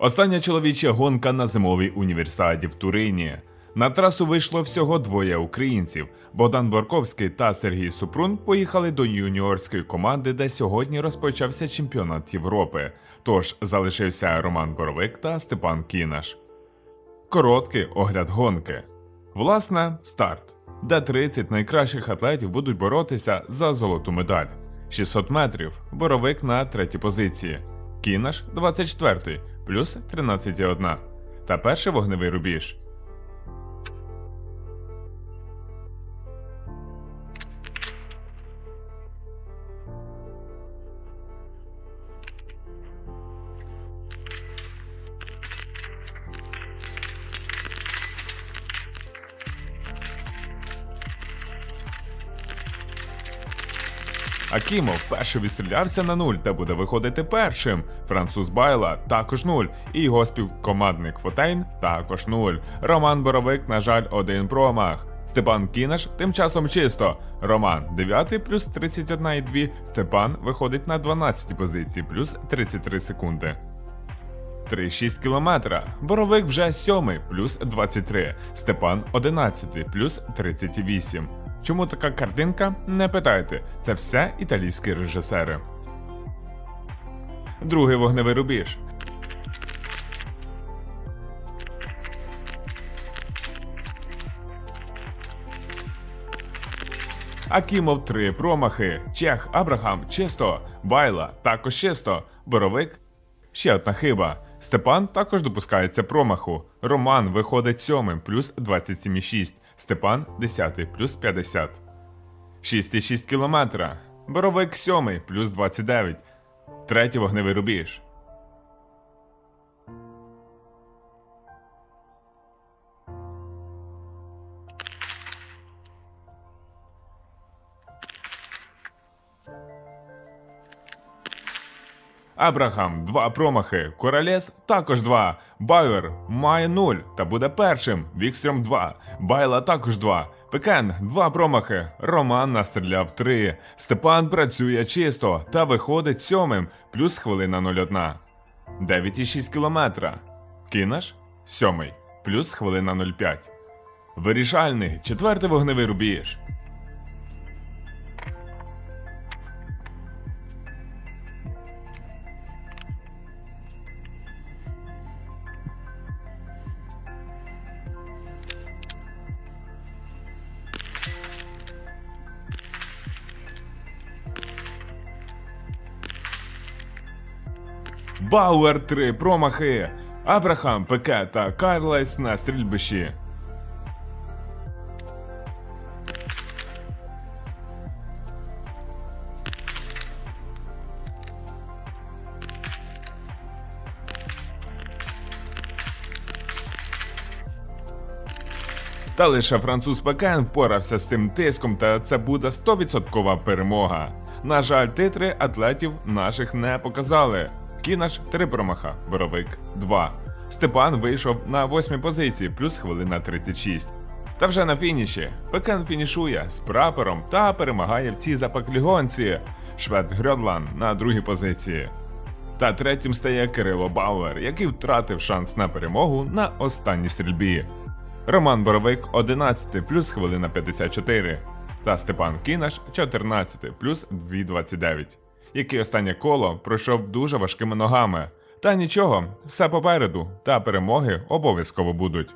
Остання чоловіча гонка на зимовій універсіаді в Турині. На трасу вийшло всього двоє українців. Богдан Борковський та Сергій Супрун поїхали до юніорської команди, де сьогодні розпочався чемпіонат Європи. Тож залишився Роман Боровик та Степан Кінаш. Короткий огляд гонки. Власне, старт, де 30 найкращих атлетів будуть боротися за золоту медаль. 600 метрів, боровик на третій позиції. Кінаш 24, плюс 13,1. Та перший вогневий рубіж. Акімов перший відстрілявся на нуль та буде виходити першим. Француз Байла також нуль. І його співкомандник Фотейн також нуль. Роман Боровик, на жаль, один промах. Степан Кінаш тим часом чисто. Роман 9 плюс 31,2. Степан виходить на 12 позиції плюс 33 секунди. 3,6 кілометра. Боровик вже 7 плюс 23. Степан 11 плюс 38. Чому така картинка? Не питайте. Це все італійські режисери. Другий вогневий рубіж. Акімов три промахи. Чех Абрахам чисто. Байла також чисто. Боровик Ще одна хиба. Степан також допускається промаху. Роман виходить сьомим плюс 27,6. Степан 10 плюс 50. 6,6 кілометра. Боровик сьомий плюс 29. Третій вогневий рубіж. Абрахам два промахи. Королес також два. Байер має нуль та буде першим. Вікстрем 2. Байла також два. Пекен два промахи. Роман настріляв три. Степан працює чисто та виходить сьомим, плюс хвилина 01. 9,6 кілометра. Кінаш сьомий, плюс хвилина 05. Вирішальний четвертий вогневий рубіж. Бауер три промахи. Абрахам, Пеке та Карлайс на стрільбищі. Та лише француз Пекен впорався з цим тиском, та це буде 100% перемога. На жаль, титри атлетів наших не показали. Кінаш 3 промаха, Боровик 2. Степан вийшов на 8 позиції, плюс хвилина 36. Та вже на фініші Пекен фінішує з прапором та перемагає в цій запеклій гонці. Швед Грьодлан на другій позиції. Та третім стає Кирило Бауер, який втратив шанс на перемогу на останній стрільбі. Роман Боровик 11 плюс хвилина 54. Та Степан Кінаш 14 плюс 2,29. Який останнє коло пройшов дуже важкими ногами. Та нічого, все попереду, та перемоги обов'язково будуть.